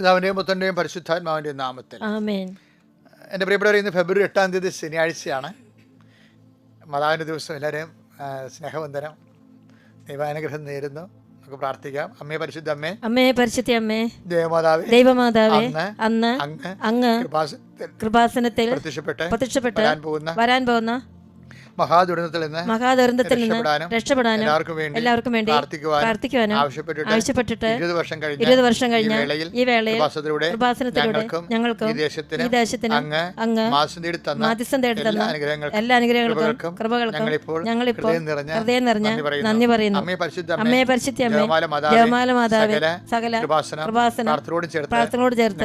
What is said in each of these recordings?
പിതാവിന്റെയും പുത്രന്റെയും പരിശുദ്ധാത്മാവിന്റെയും നാമത്തിൽ. എന്റെ പ്രിയപ്പെട്ടവർ ഇന്ന് ഫെബ്രുവരി എട്ടാം തീയതി ശനിയാഴ്ചയാണ്. മാതാവിന്റെ ദിവസം എല്ലാവരെയും സ്നേഹവന്ദനം ദൈവാനുഗ്രഹം നേരുന്നു. നമുക്ക് പ്രാർത്ഥിക്കാം. അമ്മേ പരിശുദ്ധ അമ്മേ. അമ്മേ പരിശുദ്ധ അമ്മേ. ദേവമാതാവേ ദൈവമാതാവേ അന്ന് അങ്ങ് അങ്ങ് കൃപാസനത്തിൽ പ്രത്യക്ഷപ്പെട്ട് പ്രത്യക്ഷപ്പെട്ട് വരാൻ പോകുന്ന വരാൻ പോകുന്ന മഹാദുരന്തത്തിൽ നിന്ന് മഹാദുരന്തത്തിൽ നിന്ന് രക്ഷപ്പെടാനും എല്ലാവർക്കും വേണ്ടി പ്രാർത്ഥിക്കുവാനും ആവശ്യപ്പെട്ടിട്ട് ഇരുപത് വർഷം കഴിഞ്ഞ് ഇരുപത് വർഷം ഈ കഴിഞ്ഞ വേളയിൽ ഈ വേളയിൽ ഞങ്ങൾക്ക് ഈ ദേശത്തിന് അങ്ങ് മാധ്യസ്ഥം തേടി എല്ലാ തന്ന അനുഗ്രഹങ്ങൾക്കും എല്ലാ അനുഗ്രഹങ്ങൾക്കും കൃപകൾക്കും ഞങ്ങളിപ്പോൾ ഹൃദയം നിറഞ്ഞ നന്ദി പറയുന്നു. പരിശുദ്ധ അമ്മയെ പരിശുദ്ധി അമ്മേ ജപമാല മാതാവേ, സകല കൃപാസനം പ്രാർത്ഥനയോട് ചേർത്ത്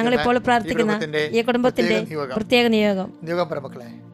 ഞങ്ങളിപ്പോൾ പ്രാർത്ഥിക്കുന്ന ഈ കുടുംബത്തിന്റെ പ്രത്യേക നിയോഗം. നിയോഗം നിയോഗം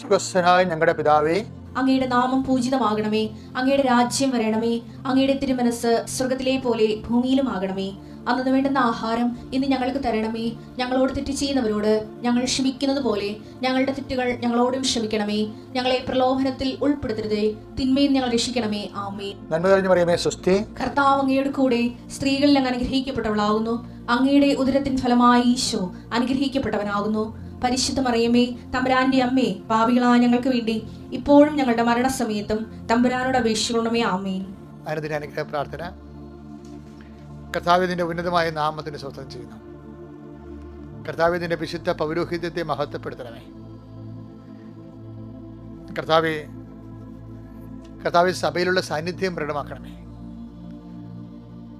സുഖസ്ഥനായ ഞങ്ങളുടെ പിതാവേ. അങ്ങയുടെ നാമം പൂജിതമാകണമേ. അങ്ങയുടെ രാജ്യം വരണമേ. അങ്ങയുടെ തിരുമനസ് സ്വർഗത്തിലെ പോലെ ഭൂമിയിലും ആകണമേ അന്നു വേണ്ടുന്ന ആഹാരം ഇന്ന് ഞങ്ങൾക്ക് തരണമേ. ഞങ്ങളോട് തെറ്റ് ചെയ്യുന്നവരോട് ഞങ്ങൾ ക്ഷമിക്കുന്നത് പോലെ ഞങ്ങളുടെ തെറ്റുകൾ ഞങ്ങളോടും ക്ഷമിക്കണമേ. ഞങ്ങളെ പ്രലോഭനത്തിൽ ഉൾപ്പെടുത്തരുതേ. തിന്മയിൽ ഞങ്ങൾ രക്ഷിക്കണമേ. ആമേ നന്മ പറയുമേ കർത്താവ് അങ്ങയുടെ കൂടെ സ്ത്രീകളിൽ അങ്ങ് അനുഗ്രഹിക്കപ്പെട്ടവളാകുന്നു. അങ്ങയുടെ ഉദരത്തിൻ ഫലമായി ഈശോ അനുഗ്രഹിക്കപ്പെട്ടവനാകുന്നു. പരിശുദ്ധ മറിയമേ തമ്പുരാന്റെ അമ്മേ പാപികളായ ഞങ്ങൾക്ക് വേണ്ടി ഇപ്പോഴും ഞങ്ങളുടെ മരണസമയത്തും തമ്പുരാനോട് അപേക്ഷിക്കണമേ അനുഗ്രഹ പ്രാർത്ഥന. കർത്താവിന്റെ ഉന്നതമായ നാമത്തിന് സ്വസ്ഥം ചെയ്യുന്നു. കർത്താവിതിന്റെ വിശുദ്ധ പൗരോഹിത്യത്തെ മഹത്വപ്പെടുത്തണമേ. കർത്താവെ കർത്താവ് സഭയിലുള്ള സാന്നിധ്യം പ്രകടമാക്കണമേ.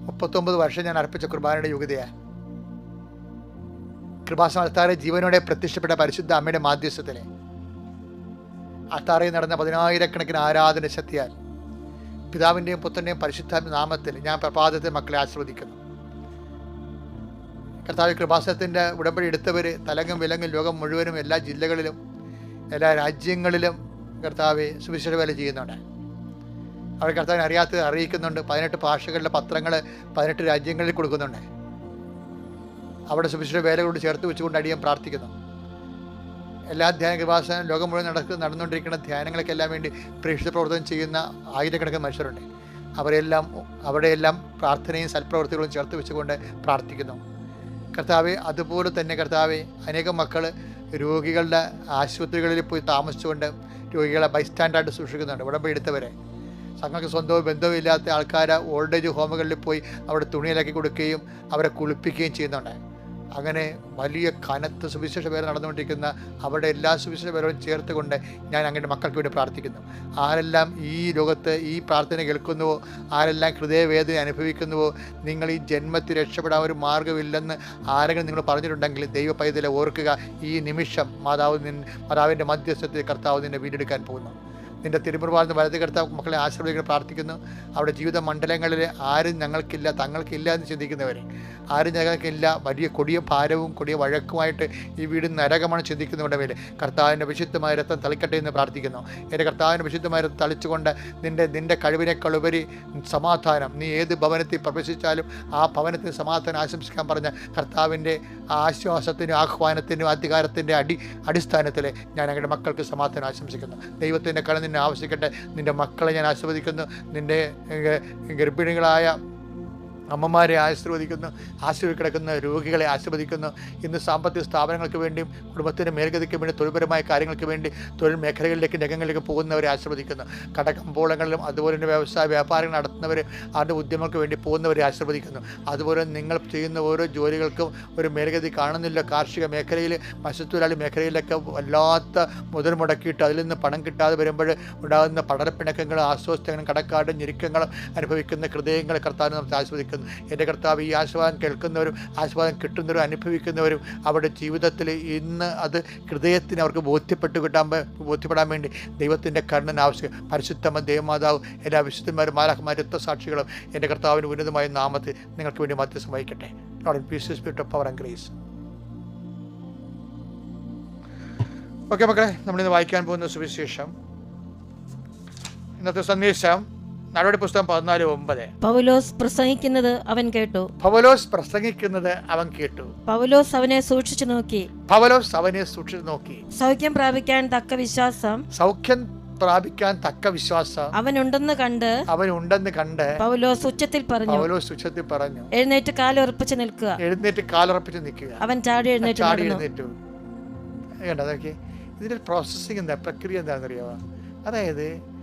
മുപ്പത്തൊമ്പത് വർഷം ഞാൻ അർപ്പിച്ച കുർബാനയുടെ യോഗ്യതയാണ് കൃപാസം അൾത്താറെ ജീവനോടെ പ്രത്യക്ഷപ്പെട്ട പരിശുദ്ധ അമ്മയുടെ മാധ്യസ്ഥത്തിലെ അത്താറയിൽ നടന്ന പതിനായിരക്കണക്കിന് ആരാധന ശക്തിയാൽ പിതാവിന്റെയും പുത്രന്റെയും പരിശുദ്ധ നാമത്തിൽ ഞാൻ പ്രഭാതത്തെ മക്കളെ ആസ്വദിക്കുന്നു കർത്താവ് കൃപാസനത്തിന്റെ ഉടമ്പടി എടുത്തവർ തലങ്ങും വിലങ്ങും ലോകം മുഴുവനും എല്ലാ ജില്ലകളിലും എല്ലാ രാജ്യങ്ങളിലും കർത്താവ് സുവിശേഷ വേല ചെയ്യുന്നുണ്ട്. അവർ കർത്താവിനെ അറിയാത്തത് അറിയിക്കുന്നുണ്ട്. പതിനെട്ട് ഭാഷകളിലെ പത്രങ്ങൾ പതിനെട്ട് രാജ്യങ്ങളിൽ കൊടുക്കുന്നുണ്ട്. അവിടെ സുവിശേഷ വേലകളോട് ചേർത്ത് വെച്ചുകൊണ്ട് അടിയാൻ പ്രാർത്ഥിക്കുന്നു. എല്ലാ ധ്യാന കൃപാസനം ലോകം മുഴുവൻ നടക്കുന്ന നടന്നുകൊണ്ടിരിക്കുന്ന ധ്യാനങ്ങൾക്കെല്ലാം വേണ്ടി പ്രേക്ഷിത പ്രവർത്തനം ചെയ്യുന്ന ആയിരക്കണക്കിന് മനുഷ്യരുണ്ട്. അവരെല്ലാം അവിടെയെല്ലാം പ്രാർത്ഥനയും സൽപ്രവർത്തികളും ചേർത്ത് വെച്ചുകൊണ്ട് പ്രാർത്ഥിക്കുന്നു. കർത്താവെ അതുപോലെ തന്നെ കർത്താവെ അനേകം മക്കൾ രോഗികളുടെ ആശുപത്രികളിൽ പോയി താമസിച്ചുകൊണ്ട് രോഗികളെ ബൈസ്റ്റാൻഡായിട്ട് സൂക്ഷിക്കുന്നുണ്ട് ഉടമ്പടി എടുത്തവരെ. തങ്ങൾക്ക് സ്വന്തവും ബന്ധവും ഇല്ലാത്ത ആൾക്കാർ ഓൾഡ് ഏജ് ഹോമുകളിൽ പോയി അവിടെ തുണിയിലാക്കി കൊടുക്കുകയും അവരെ കുളിപ്പിക്കുകയും ചെയ്യുന്നുണ്ട്. അങ്ങനെ വലിയ കനത്ത് സുവിശേഷ പേര് നടന്നുകൊണ്ടിരിക്കുന്ന അവരുടെ എല്ലാ സുവിശേഷ പേരോടും ചേർത്തുകൊണ്ട് ഞാൻ അങ്ങയുടെ മക്കൾക്ക് വേണ്ടി പ്രാർത്ഥിക്കുന്നു. ആരെല്ലാം ഈ ലോകത്ത് ഈ പ്രാർത്ഥന കേൾക്കുന്നുവോ ആരെല്ലാം ഹൃദയവേദന അനുഭവിക്കുന്നുവോ നിങ്ങൾ ഈ ജന്മത്തിൽ രക്ഷപ്പെടാൻ ഒരു മാർഗമില്ലെന്ന് ആരെങ്കിലും നിങ്ങൾ പറഞ്ഞിട്ടുണ്ടെങ്കിൽ ദൈവ പൈതലെ ഓർക്കുക ഈ നിമിഷം മാതാവ് നിൻ മാതാവിന്റെ മധ്യസ്ഥത്തിൽ കർത്താവ് നിന്നെ വീണ്ടെടുക്കാൻ പോകുന്നു. നിന്റെ തിരുമുറുവാർന്ന് വലത് കർത്താവ് മക്കളെ ആശീർവദിക്കാൻ പ്രാർത്ഥിക്കുന്നു. അവിടെ ജീവിത മണ്ഡലങ്ങളിൽ ആരും ഞങ്ങൾക്കില്ല തങ്ങൾക്കില്ല എന്ന് ചിന്തിക്കുന്നവരെ. ആരും ഞങ്ങൾക്കില്ല. വലിയ കൊടിയ ഭാരവും കൊടിയ വഴക്കുമായിട്ട് ഈ വീട് നരകമാണ് ചിന്തിക്കുന്നവരുടെ മേലെ കർത്താവിന്റെ വിശുദ്ധമായ രക്തം തളിക്കട്ടെ എന്ന് പ്രാർത്ഥിക്കുന്നു. എന്റെ കർത്താവിന്റെ വിശുദ്ധമായ രക്തം തളിച്ചുകൊണ്ട് നിന്റെ നിന്റെ കഴിവിനേക്കാൾ ഉപരി സമാധാനം. നീ ഏത് ഭവനത്തിൽ പ്രവേശിച്ചാലും ആ ഭവനത്തിന് സമാധാനം ആശംസിക്കാൻ പറഞ്ഞ കർത്താവിന്റെ ആശ്വാസത്തിനും ആഹ്വാനത്തിനും അധികാരത്തിന്റെ അടി അടിസ്ഥാനത്തിൽ ഞാൻ ഞങ്ങളുടെ മക്കൾക്ക് സമാധാനം ആശംസിക്കുന്നു. ദൈവത്തിന്റെ കട കണ്ണിനെ ആവശ്യിക്കട്ടെ നിന്റെ മക്കളെ ഞാൻ ആശീർവദിക്കുന്നു. നിന്റെ ഗർഭിണികളായ അമ്മമാരെ ആശീർവദിക്കുന്നു ആശുപത്രി കിടക്കുന്ന രോഗികളെ ആശീർവദിക്കുന്നു. ഇന്ന് സാമ്പത്തിക സ്ഥാപനങ്ങൾക്ക് വേണ്ടിയും കുടുംബത്തിന്റെ മേൽഗതിക്ക് വേണ്ടി തൊഴിൽപരമായ കാര്യങ്ങൾക്ക് വേണ്ടി തൊഴിൽ മേഖലകളിലേക്ക് രംഗങ്ങളിലേക്ക് പോകുന്നവരെ ആശീർവദിക്കുന്നു. കടകമ്പോളങ്ങളിലും അതുപോലെ തന്നെ വ്യവസായ വ്യാപാരങ്ങൾ നടത്തുന്നവർ അവരുടെ ഉദ്യമങ്ങൾക്ക് വേണ്ടി പോകുന്നവരെ ആശീർവദിക്കുന്നു. അതുപോലെ നിങ്ങൾ ചെയ്യുന്ന ഓരോ ജോലികൾക്കും ഒരു മേൽഗതി കാണുന്നില്ല. കാർഷിക മേഖലയിൽ മത്സ്യത്തൊഴിലാളി മേഖലയിലൊക്കെ വല്ലാത്ത മുതൽ മുടക്കിയിട്ട് അതിൽ നിന്ന് പണം കിട്ടാതെ വരുമ്പോൾ ഉണ്ടാകുന്ന പടരപ്പിണക്കങ്ങളും ആശ്വാസങ്ങളും കടക്കാടും ഞെരുക്കങ്ങളും അനുഭവിക്കുന്ന ഹൃദയങ്ങളെ കർത്താവിനെ നമുക്ക് ആസ്വദിക്കുന്നു എന്റെ കർത്താവ് ഈ ആസ്വാദം കേൾക്കുന്നവരും ആസ്വാദം കിട്ടുന്നവരും അനുഭവിക്കുന്നവരും അവരുടെ ജീവിതത്തിൽ ഇന്ന് അത് ഹൃദയത്തിന് അവർക്ക് ബോധ്യപ്പെട്ട് കിട്ടാൻ ബോധ്യപ്പെടാൻ വേണ്ടി ദൈവത്തിന്റെ കണ്ണൻ ആവശ്യം. പരിശുദ്ധമ ദേവമാതാവ് എല്ലാ വിശുദ്ധന്മാരും മാലാഖമാരും രക്തസാക്ഷികളും എന്റെ കർത്താവിന് ഉന്നതമായ നാമത്തിൽ നിങ്ങൾക്ക് വേണ്ടി മധ്യസ്ഥം വഹിക്കട്ടെ. Spirit of power grace okay മക്കളെ നമ്മളിന്ന് വായിക്കാൻ പോകുന്ന സുവിശേഷം. ഇന്നത്തെ സന്ദേശം നടപടി പുസ്തകം പതിനാല് ഒമ്പത്. പൗലോസ് പ്രസംഗിക്കുന്നത് അവൻ കേട്ടു. പൗലോസ് പ്രസംഗിക്കുന്നത് അവൻ കേട്ടു. പൗലോസ് അവനെ സൂക്ഷിച്ചു നോക്കി. പൗലോസ് അവനെ സൂക്ഷിച്ചു നോക്കി. സൗഖ്യം പ്രാപിക്കാൻ തക്ക വിശ്വാസം. സൗഖ്യം പ്രാപിക്കാൻ തക്ക വിശ്വാസം. അവനുണ്ടെന്ന് കണ്ട് അവൻ ഉണ്ടെന്ന് കണ്ട് പൗലോസ് ഉച്ചത്തിൽ പറഞ്ഞു. പൗലോസ് ഉച്ചത്തിൽ പറഞ്ഞു. എഴുന്നേറ്റ് കാലുറപ്പിച്ച് നിൽക്കുക. എഴുന്നേറ്റ് കാലുറപ്പിച്ച് നിൽക്കുക. അവൻ ചാടി എഴുന്നേറ്റ് ചാടി എഴുന്നേറ്റു. ഇതിന്റെ പ്രോസസ്സിംഗ് എന്താ? പ്രക്രിയ എന്താണെന്നറിയാവോ? അതായത്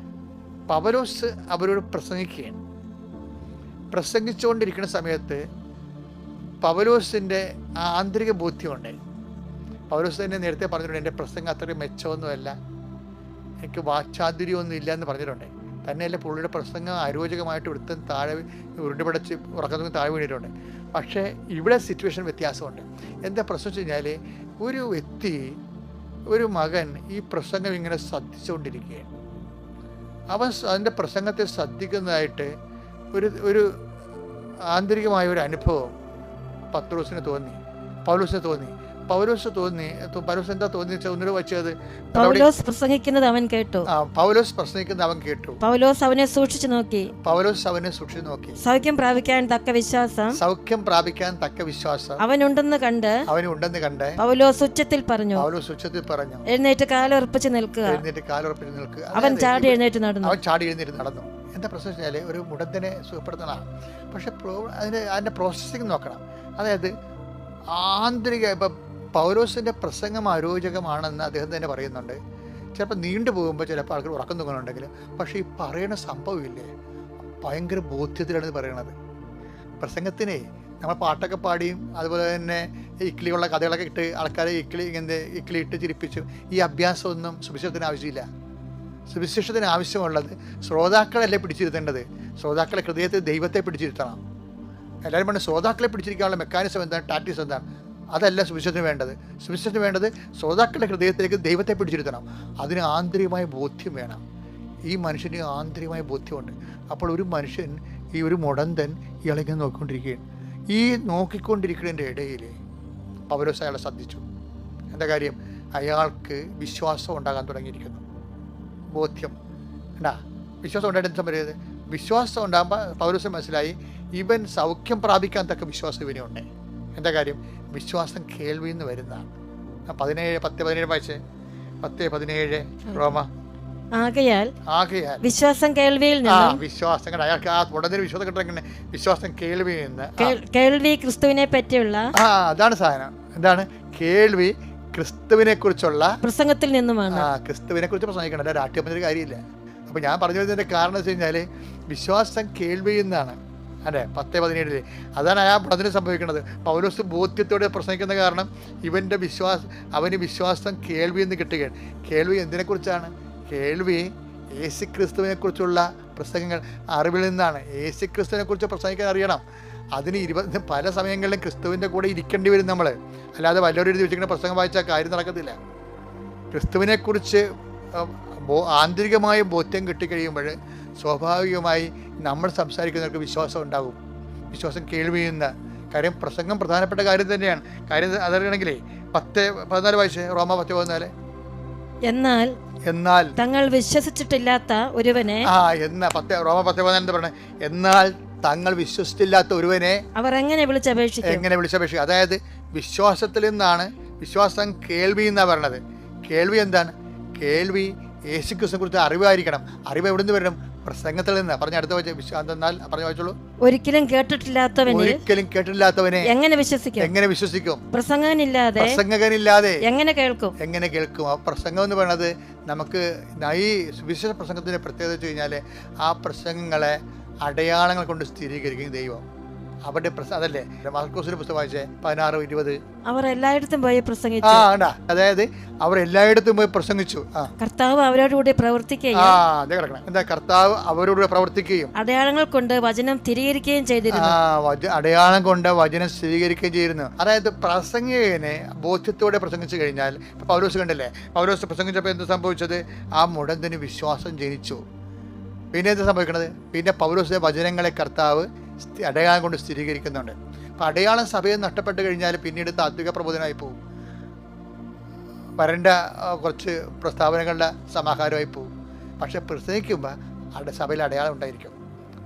പവലോസ് അവരോട് പ്രസംഗിക്കുകയാണ്. പ്രസംഗിച്ചുകൊണ്ടിരിക്കുന്ന സമയത്ത് പവലോസിന്റെ ആന്തരിക ബോധ്യമുണ്ട്. പൗലോസ് തന്നെ നേരത്തെ പറഞ്ഞിട്ടുണ്ട് എന്റെ പ്രസംഗം അത്രയും മെച്ചമൊന്നുമല്ല. എനിക്ക് വാച്ചാതുര്യമൊന്നും ഇല്ല എന്ന് പറഞ്ഞിട്ടുണ്ട്. തന്നെയല്ല പുള്ളിയുടെ പ്രസംഗം അരോചകമായിട്ട് വൃത്തം താഴെ ഉരുണ്ടുപടച്ച് ഉറക്കത്തിൽ താഴെ വീണിട്ടുണ്ട്. പക്ഷേ ഇവിടെ സിറ്റുവേഷൻ വ്യത്യാസമുണ്ട്. എന്താ പ്രശ്നം വെച്ച് കഴിഞ്ഞാൽ ഒരു വ്യക്തി ഒരു മകൻ ഈ പ്രസംഗം ഇങ്ങനെ ശ്രദ്ധിച്ചുകൊണ്ടിരിക്കുകയാണ്. അവൻ അതിന്റെ പ്രസംഗത്തെ ശ്രദ്ധിക്കുന്നതായിട്ട് ഒരു ഒരു ആന്തരികമായ ഒരു അനുഭവം പത്രോസിന് തോന്നി പൗലോസിന് തോന്നി. പൗലോസ് തോന്നി പൗലോസ് എന്താ തോന്നി ഒന്നിനോട് വെച്ചത് പൗലോസ് പ്രസംഗിക്കുന്നത് അവൻ കേട്ടു. പൗലോസ് പ്രസംഗിക്കുന്നത് അവൻ കേട്ടു. പൗലോസ് അവനെ സൂക്ഷിച്ചു നോക്കി. പൗലോസ് അവനെ സൂക്ഷിച്ചു നോക്കി. സൗഖ്യം പ്രാപിക്കാൻ തക്ക വിശ്വാസം. സൗഖ്യം പ്രാപിക്കാൻ തക്ക വിശ്വാസം. അവനുണ്ടെന്ന് കണ്ട് അവനുണ്ടെന്ന് കണ്ട് പൗലോസ് ഉച്ചത്തിൽ പറഞ്ഞു. പൗലോസ് ഉച്ചത്തിൽ പറഞ്ഞു. എഴുന്നേറ്റ് കാലുറപ്പിച്ച് നിൽക്കുക. എഴുന്നേറ്റ് കാലുറപ്പിച്ച് നിൽക്കുക. അവൻ ചാടി എഴുന്നേറ്റ് നടന്നു. അവൻ ചാടി എഴുന്നേറ്റ് നടന്നു. എന്താ പ്രശ്നം വെച്ചാൽ ഒരു മുടന്തിനെ സുഖപ്പെടുത്തണം. പക്ഷെ അതിന് അതിന്റെ പ്രോസസ്സിങ് നോക്കണം. അതായത് ആന്തരിക ഇപ്പം പൗലോസിന്റെ പ്രസംഗം അരോചകമാണെന്ന് അദ്ദേഹം തന്നെ പറയുന്നുണ്ട്. ചിലപ്പോൾ നീണ്ടു പോകുമ്പോൾ ചിലപ്പോൾ ആൾക്കാർ ഉറക്കം തൂങ്ങുന്നുണ്ടെങ്കിൽ പക്ഷേ ഈ പറയുന്ന സംഭവമില്ലേ ഭയങ്കര ബോധ്യത്തിലാണ് പറയണത്. പ്രസംഗത്തിനെ നമ്മൾ പാട്ടൊക്കെ പാടിയും അതുപോലെ തന്നെ ഇക്കിളിയുള്ള കഥകളൊക്കെ ഇട്ട് ആൾക്കാരെ ഇക്കിളി ഇങ്ങനെ ഇക്കിളി ഇട്ട് ചിരിപ്പിച്ചും ഈ അഭ്യാസമൊന്നും സുവിശേഷത്തിന് ആവശ്യമില്ല. സുവിശേഷത്തിന് ആവശ്യമുള്ളത് ശ്രോതാക്കളല്ലേ പിടിച്ചിരുത്തേണ്ടത്? ശ്രോതാക്കളെ ഹൃദയത്തിൽ ദൈവത്തെ പിടിച്ചിരുത്തണം. എല്ലാവരും പറഞ്ഞു ശ്രോതാക്കളെ പിടിച്ചിരിക്കാനുള്ള മെക്കാനിസം എന്താണ്? ടാക്ടിക്സ് എന്താണ്? അതല്ല സുവിശേഷത്തിന് വേണ്ടത്. സുവിശേഷത്തിന് വേണ്ടത് ശ്രോതാക്കളുടെ ഹൃദയത്തിലേക്ക് ദൈവത്തെ പിടിച്ചിരുത്തണം. അതിന് ആന്തരികമായ ബോധ്യം വേണം. ഈ മനുഷ്യന് ആന്തരികമായ ബോധ്യമുണ്ട്. അപ്പോൾ ഒരു മനുഷ്യൻ ഈ ഒരു മുടന്തൻ ഇയാളിങ്ങനെ നോക്കിക്കൊണ്ടിരിക്കുകയാണ്. ഈ നോക്കിക്കൊണ്ടിരിക്കുന്നതിന്റെ ഇടയിൽ പൗലോസ് അയാളെ ശ്രദ്ധിച്ചു. എന്താ കാര്യം? അയാൾക്ക് വിശ്വാസം ഉണ്ടാകാൻ തുടങ്ങിയിരിക്കുന്നു. ബോധ്യം. ഉണ്ടാ വിശ്വാസം ഉണ്ടായിട്ട് പറയുന്നത് വിശ്വാസം ഉണ്ടാകുമ്പോൾ പൗരസ് മനസ്സിലായി ഇവൻ സൗഖ്യം പ്രാപിക്കാൻ തക്ക വിശ്വാസം ഇവനുണ്ട് എന്താ കാര്യം? വിശ്വാസം കേൾവിയിൽ നിന്ന് വരുന്നതാണ് പതിനേഴ് പത്ത് പതിനേഴ് വായിച്ച്? പത്ത് പതിനേഴ് റോമ. ആകയാൽ ആകയാൽ. വിശ്വാസം കേൾവിയിൽ നിന്നും വിശ്വാസം അയാൾക്ക് ആ ഉടനെ വിശ്വാസം വിശ്വാസം കേൾവിയിൽ നിന്ന് കേൾവി ക്രിസ്തുവിനെ പറ്റിയുള്ള ആ അതാണ് സാധനം. എന്താണ്? കേൾവി ക്രിസ്തുവിനെ കുറിച്ചുള്ള പ്രസംഗത്തിൽ നിന്നുമാണ് ആ ക്രിസ്തുവിനെ കുറിച്ച് പ്രസംഗിക്കണം രാഷ്ട്രീയ കാര്യമില്ല. അപ്പോൾ ഞാൻ പറഞ്ഞു വരുന്നതിന്റെ കാരണം വെച്ച് കഴിഞ്ഞാൽ വിശ്വാസം കേൾവിയിൽ നിന്നാണ്. അല്ലേ പത്ത് പതിനേഴിൽ. അതാണ് ആ പടത്തിന് സംഭവിക്കുന്നത്. പൗലോസ് ബോധ്യത്തോടെ പ്രസംഗിക്കുന്ന കാരണം ഇവന്റെ വിശ്വാസം അവന് വിശ്വാസം കേൾവി എന്ന് കിട്ടുകയാണ് കേൾവി എന്തിനെക്കുറിച്ചാണ്? കേൾവി യേശു ക്രിസ്തുവിനെ കുറിച്ചുള്ള പ്രസംഗങ്ങൾ അറിവിൽ നിന്നാണ്. യേശു ക്രിസ്തുവിനെ കുറിച്ച് പ്രസംഗിക്കാൻ അറിയണം. അതിന് ഇരുപത് പല സമയങ്ങളിലും ക്രിസ്തുവിന്റെ കൂടെ ഇരിക്കേണ്ടി വരും നമ്മൾ അല്ലാതെ വല്ലവരും എഴുതി വെച്ചിരിക്കുന്ന പ്രസംഗം വായിച്ചാൽ കാര്യം നടക്കത്തില്ല. ക്രിസ്തുവിനെക്കുറിച്ച് ആന്തരികമായ ബോധ്യം കിട്ടിക്കഴിയുമ്പോൾ സ്വാഭാവികമായി നമ്മൾ സംസാരിക്കുന്നവർക്ക് വിശ്വാസം ഉണ്ടാകും. വിശ്വാസം കേൾവിയുന്ന കാര്യം പ്രസംഗം പ്രധാനപ്പെട്ട കാര്യം തന്നെയാണ്. കാര്യം അതറിയണമെങ്കിലേ പത്ത് പതിനാല് വയസ്സ് റോമ പത്ത് പതിനാല്. എന്നാൽ എന്നാൽ തങ്ങൾ വിശ്വസിച്ചിട്ടില്ലാത്ത ഒരുവനെ ആ എന്ന പത്ത് റോമ പത്ത് പതിനാല് എന്താ പറഞ്ഞത് എന്നാൽ തങ്ങൾ വിശ്വസിച്ചില്ലാത്ത ഒരുവനെ അവർ എങ്ങനെ വിളിച്ചപേക്ഷിക്കും എങ്ങനെ വിളിച്ചപേക്ഷിക്കും അതായത് വിശ്വാസത്തിൽ നിന്നാണ് വിശ്വാസം കേൾവി എന്നാണ് പറയണത്. കേൾവി എന്താണ്? കേൾവി യേശുക്രിസ്തുവിനെ കുറിച്ച് അറിവായിരിക്കണം. അറിവ് എവിടെ നിന്ന് വരണം? പ്രസംഗത്തിൽ നിന്ന് പറഞ്ഞ അടുത്ത പറഞ്ഞു വായിച്ചോളൂ. ഒരിക്കലും കേട്ടിട്ടില്ലാത്തവനെ ഒരിക്കലും കേട്ടിട്ടില്ലാത്തവനെ എങ്ങനെ വിശ്വസിക്കും? എങ്ങനെ വിശ്വസിക്കും? പ്രസംഗനില്ലാതെ പ്രസംഗകനില്ലാതെ എങ്ങനെ കേൾക്കും? എങ്ങനെ കേൾക്കും? ആ പ്രസംഗം എന്ന് പറയുന്നത് നമുക്ക് ഈ സുവിശേഷ പ്രസംഗത്തിന്റെ പ്രത്യേകത വെച്ച് കഴിഞ്ഞാൽ ആ പ്രസംഗങ്ങളെ അടയാളങ്ങൾ കൊണ്ട് സ്ഥിരീകരിക്കും ദൈവം. അവരുടെ പ്രസ അതല്ലേ മാർക്കോസിന്റെ പുസ്തകം വായിച്ചേ? പതിനാറ് ഇരുപത്. അവർ എല്ലായിടത്തും പോയി പ്രസംഗിച്ചു. ആ ആണ്ടാ ഉണ്ടാ അതായത് അവർ എല്ലായിടത്തും പോയി പ്രസംഗിച്ചു. ആ. കർത്താവ് അവരോടുകൂടി ആ പ്രവർത്തിക്കുകയും അതെ കിടക്കണം. എന്താ കർത്താവ് അവരോട് പ്രവർത്തിക്കുകയും. അടയാളങ്ങൾ കൊണ്ട് വചനം സ്ഥിരീകരിക്കുകയും ആ ചെയ്തിരുന്നു വച അടയാളം കൊണ്ട് വചനം സ്വീകരിക്കുകയും ചെയ്തിരുന്നു. അതായത് പ്രസംഗികനെ ബോധ്യത്തോടെ പ്രസംഗിച്ചു കഴിഞ്ഞാൽ ഇപ്പൊ പൗലോസ് പൗരോസ് പൗലോസ് പ്രസംഗിച്ചപ്പോൾ എന്ത് സംഭവിച്ചത്? ആ മുടന്തിന് വിശ്വാസം ജനിച്ചു. പിന്നെ എന്ത് സംഭവിക്കണത്? പിന്നെ പൗലോസിന്റെ വചനങ്ങളെ കർത്താവ് അടയാളം കൊണ്ട് സ്ഥിരീകരിക്കുന്നുണ്ട്. അപ്പം അടയാളം സഭയിൽ നഷ്ടപ്പെട്ട് കഴിഞ്ഞാൽ പിന്നീട് താത്വിക പ്രബോധനമായി പോകും വരേണ്ട കുറച്ച് പ്രസ്താവനകളുടെ സമാഹാരമായി പോകും പക്ഷെ പ്രസംഗിക്കുമ്പോൾ അവിടെ സഭയിൽ അടയാളം ഉണ്ടായിരിക്കും.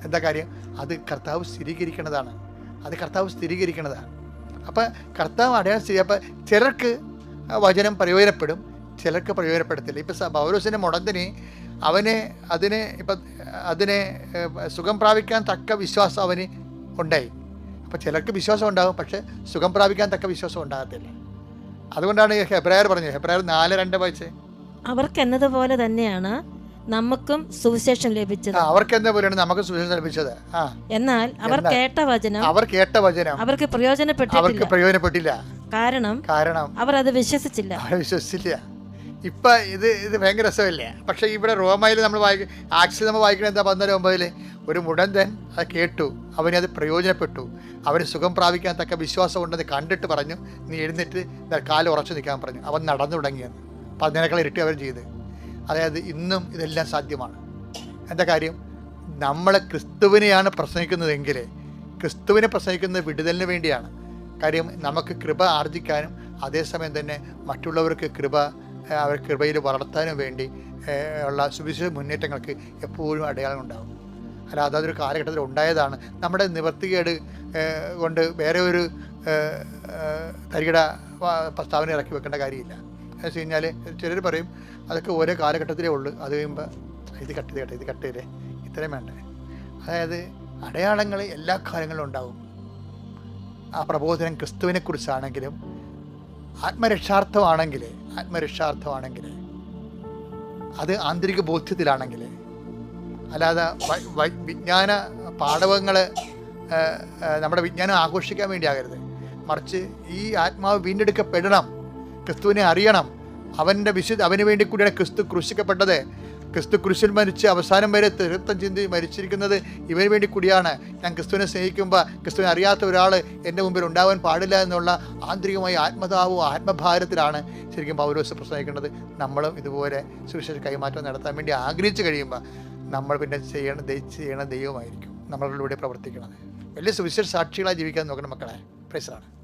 എന്താ കാര്യം? അത് കർത്താവ് സ്ഥിരീകരിക്കുന്നതാണ്. അത് കർത്താവ് സ്ഥിരീകരിക്കുന്നതാണ്. അപ്പം കർത്താവ് അടയാളം സ്ഥിരീ അപ്പം ചിലർക്ക് വചനം പ്രയോജനപ്പെടും. ചിലർക്ക് പ്രയോജനപ്പെടുത്തില്ല. ഇപ്പം പൗലോസിന്റെ മുടന്തിന് അവന് അതിനെ ഇപ്പം അതിനെ സുഖം പ്രാപിക്കാൻ തക്ക വിശ്വാസം അവന് ഉണ്ടായി. അപ്പം ചിലർക്ക് വിശ്വാസം ഉണ്ടാകും പക്ഷേ സുഖം പ്രാപിക്കാൻ തക്ക വിശ്വാസം ഉണ്ടാകത്തില്ല. അതുകൊണ്ടാണ് ഹെബ്രായർ പറഞ്ഞത്. ഹെബ്രായർ നാല് രണ്ട് വായിച്ചേ. അവർക്ക് എന്നതുപോലെ തന്നെയാണ് നമുക്കും സുവിശേഷം ലഭിച്ചത്. അവർക്ക് പോലെയാണ് നമുക്ക് സുവിശേഷം ലഭിച്ചത്. എന്നാൽ അവർ കേട്ട വചനം അവർ കേട്ട വചനം അവർക്ക് അവർക്ക് പ്രയോജനപ്പെട്ടിട്ടില്ല പ്രയോജനപ്പെട്ടില്ല. കാരണം കാരണം അവർ അത് വിശ്വസിച്ചില്ല. വിശ്വസിച്ചില്ല. ഇപ്പൊ ഇത് ഇത് ഭയങ്കര രസമല്ലേ? പക്ഷേ ഇവിടെ റോമയിൽ നമ്മൾ വായിക്കും ആക്സിൽ നമ്മൾ വായിക്കണത് എന്താ പതിനാല് ഒമ്പതിൽ ഒരു മുടന്തൻ അത് കേട്ടു. അവന് അത് പ്രയോജനപ്പെട്ടു. അവന് സുഖം പ്രാപിക്കാൻ തക്ക വിശ്വാസം ഉണ്ടെന്ന് കണ്ടിട്ട് പറഞ്ഞു. നീ എഴുന്നേറ്റ് കാൽ ഉറച്ചു നിൽക്കാൻ പറഞ്ഞു. അവൻ നടന്നു തുടങ്ങിയെന്ന്. പതിനേക്കാൾ ഇരട്ടി അവർ ചെയ്ത്. അതായത് ഇന്നും ഇതെല്ലാം സാധ്യമാണ്. എന്താ കാര്യം? നമ്മൾ ക്രിസ്തുവിനെയാണ് പ്രസംഗിക്കുന്നതെങ്കിൽ ക്രിസ്തുവിനെ പ്രസംഗിക്കുന്നത് വിടുതലിന് വേണ്ടിയാണ്. കാര്യം നമുക്ക് കൃപ ആർജിക്കാനും അതേസമയം തന്നെ മറ്റുള്ളവർക്ക് കൃപ അവർ കൃപയിൽ വളർത്താനും വേണ്ടി ഉള്ള സുവിശേഷ മുന്നേറ്റങ്ങൾക്ക് എപ്പോഴും അടയാളം ഉണ്ടാകും. അല്ല അതൊരു കാലഘട്ടത്തിൽ ഉണ്ടായതാണ്. നമ്മുടെ നിവർത്തികേട് കൊണ്ട് വേറെ ഒരു തരികിട പ്രസ്താവന ഇറക്കി വെക്കേണ്ട കാര്യമില്ല. എന്ന് വെച്ച് കഴിഞ്ഞാൽ ചിലർ പറയും അതൊക്കെ ഓരോ കാലഘട്ടത്തിലേ ഉള്ളൂ. അത് കഴിയുമ്പോൾ ഇത് കട്ട് ചെയ്ത് ഇത് കട്ട് ചെയ്തേ. ഇത്രയും വേണ്ടേ? അതായത് അടയാളങ്ങൾ എല്ലാ കാലങ്ങളിലും ഉണ്ടാകും ആ പ്രബോധനം ക്രിസ്തുവിനെക്കുറിച്ചാണെങ്കിലും ആത്മരക്ഷാർത്ഥമാണെങ്കിൽ ആത്മരക്ഷാർത്ഥമാണെങ്കിൽ അത് ആന്തരിക ബോധ്യത്തിലാണെങ്കിൽ അല്ലാതെ വിജ്ഞാന പാഠവങ്ങൾ നമ്മുടെ വിജ്ഞാനം ആഘോഷിക്കാൻ വേണ്ടി ആകരുത് മറിച്ച് ഈ ആത്മാവ് വീണ്ടെടുക്കപ്പെടണം ക്രിസ്തുവിനെ അറിയണം അവന്റെ വിശുദ്ധ അവന് വേണ്ടി കൂടിയാണ് ക്രിസ്തു ക്രൂശിക്കപ്പെട്ടത്. ക്രിസ്തു കുരിശിൽ മരിച്ച് അവസാനം വരെ തീർത്ഥം ചിന്തി മരിച്ചിരിക്കുന്നത് ഇവന് വേണ്ടി കൂടിയാണ്. ഞാൻ ക്രിസ്തുവിനെ സ്നേഹിക്കുമ്പോൾ ക്രിസ്തുവിനെ അറിയാത്ത ഒരാൾ എന്റെ മുമ്പിൽ ഉണ്ടാവാൻ പാടില്ല എന്നുള്ള ആന്തരികമായ ആത്മതാവും ആത്മഭാരത്തിലാണ് ശരിക്കും പൗരോസ് പ്രസംഗിക്കേണ്ടത്. നമ്മളും ഇതുപോലെ സുവിശേഷ കൈമാറ്റം നടത്താൻ വേണ്ടി ആഗ്രഹിച്ചു കഴിയുമ്പോൾ നമ്മൾ പിന്നെ ചെയ്യണം ചെയ്യണ ദൈവമായിരിക്കും നമ്മളിലൂടെ പ്രവർത്തിക്കണത് വലിയ സുവിശേഷ സാക്ഷികളായി ജീവിക്കാൻ നോക്കണം മക്കളെ. പ്രൈസറാണ്